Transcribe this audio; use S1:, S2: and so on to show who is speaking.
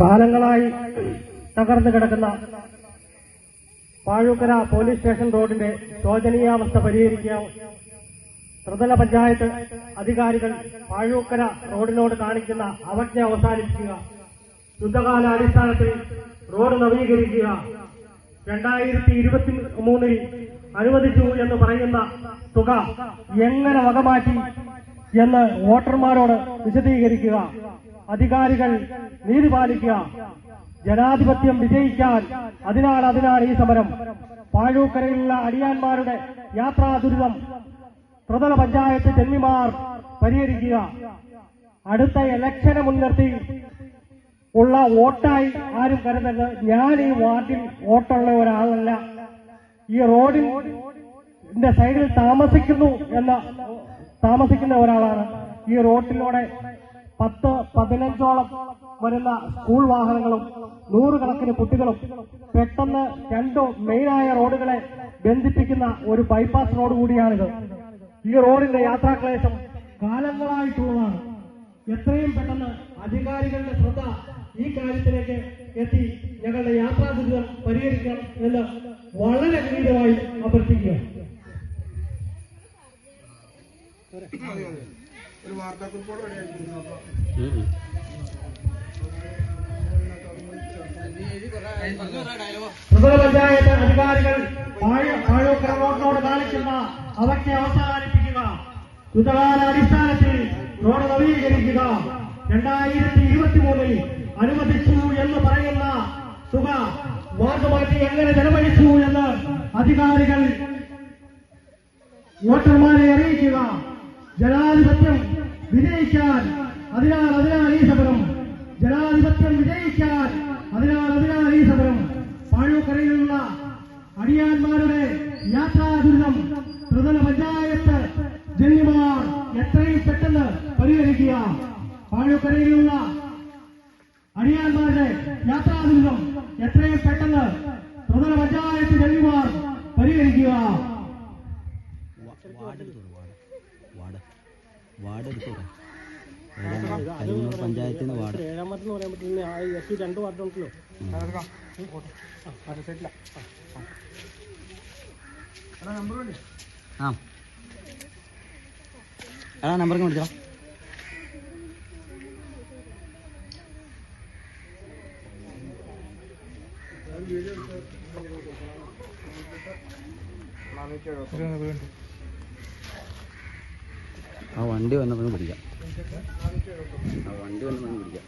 S1: കാലങ്ങളായി തകർന്നു കിടക്കുന്ന പാഴൂക്കര പോലീസ് സ്റ്റേഷൻ റോഡിന്റെ ശോചനീയാവസ്ഥ പരിഹരിക്കാൻ ത്രിതല പഞ്ചായത്ത് അധികാരികൾ പാഴൂക്കര റോഡിനോട് കാണിക്കുന്ന അവജ്ഞ അവസാനിപ്പിക്കുക. യുദ്ധകാലാടിസ്ഥാനത്തിൽ റോഡ് നവീകരിക്കുക. രണ്ടായിരത്തി ഇരുപത്തി മൂന്നിൽ അനുവദിച്ചു എന്ന് പറയുന്ന തുക എങ്ങനെ വകമാറ്റി എന്ന് വോട്ടർമാരോട് വിശദീകരിക്കുക. അധികാരികൾ നീതി പാലിക്കുക. ജനാധിപത്യം വിജയിക്കാൻ അതിനാൽ അതിനാണ് ഈ സമരം. പാഴൂക്കരയിലുള്ള അടിയാന്മാരുടെ യാത്രാ ദുരിതം പ്രതല പഞ്ചായത്ത് ജന്മിമാർ പരിഹരിക്കുക. അടുത്ത ഇലക്ഷനെ മുൻനിർത്തി ഉള്ള വോട്ടായി ആരും കരുതരുത്. ഞാൻ ഈ വാർഡിൽ വോട്ടുള്ള ഒരാളല്ല. ഈ റോഡിൽ സൈഡിൽ താമസിക്കുന്നു എന്ന താമസിക്കുന്ന ഒരാളാണ്. ഈ റോട്ടിലൂടെ പത്ത് പതിനഞ്ചോളം വരുന്ന സ്കൂൾ വാഹനങ്ങളും നൂറുകണക്കിന് കുട്ടികളും പെട്ടെന്ന് രണ്ടു മെയിനായ റോഡുകളെ ബന്ധിപ്പിക്കുന്ന ഒരു ബൈപ്പാസ് റോഡ് കൂടിയാണിത്. ഈ റോഡിന്റെ യാത്രാക്ലേശം കാലങ്ങളായിട്ടുള്ളതാണ്. എത്രയും പെട്ടെന്ന് അധികാരികളുടെ ശ്രദ്ധ ഈ കാര്യത്തിലേക്ക് എത്തി ഞങ്ങളുടെ യാത്രാ ദുരിതം പരിഹരിക്കണം എന്ന് വളരെ ഗീതമായി അഭ്യർത്ഥിക്കുക പഞ്ചായത്ത് അധികാരികൾ റോഡിനോട് കാണിക്കുന്ന അവജ്ഞ അവസാനിപ്പിക്കുക. യുദ്ധകാലാടിസ്ഥാനത്തിൽ റോഡ് നവീകരിക്കുക. രണ്ടായിരത്തി ഇരുപത്തി മൂന്നിൽ അനുവദിച്ചു എന്ന് പറയുന്ന തുക വാർഡ് മാറ്റി എങ്ങനെ ചെലവഴിച്ചു എന്ന് അധികാരികൾ വോട്ടർമാരെ അറിയിക്കുക. ജനാധിപത്യം വിജയിക്കാൻ അതിനാൽ അതിനാൽ ഈ സമരം. ജനാധിപത്യം വിജയിക്കാൻ അതിനാൽ അതിനാൽ ഈ സമരം. പാഴൂക്കരയിലുള്ള അടിയാന്മാരുടെ യാത്രാ ദുരിതം ത്രിതല പഞ്ചായത്ത് ജന്മിമാർ എത്രയും പെട്ടെന്ന് പരിഹരിക്കുക. പാഴൂക്കരയിലുള്ള അടിയാന്മാരുടെ യാത്രാ ദുരിതം എത്രയും പെട്ടെന്ന് ത്രിതല പഞ്ചായത്ത് ജന്മിമാർ പരിഹരിക്കുക
S2: വാ- വാർഡ് എടുത്തോളൂ, വാർഡ് വാർഡ് വാർഡ് എടുത്തോളൂ ഏതാണ് കരിമൂർ പഞ്ചായത്തിൽ നിന്ന് വാർഡ്.
S1: ഏഴാമത്തെന്ന് പറയാൻ പറ്റില്ല ആ സി രണ്ട് വാർഡുണ്ടല്ലോ
S2: ആ എടാ നമ്പർ വിളിച്ചോ ആ വണ്ടി വന്നപ്പോഴും പിടിക്കാം ആ വണ്ടി വന്നപ്പോഴും പിടിക്കാം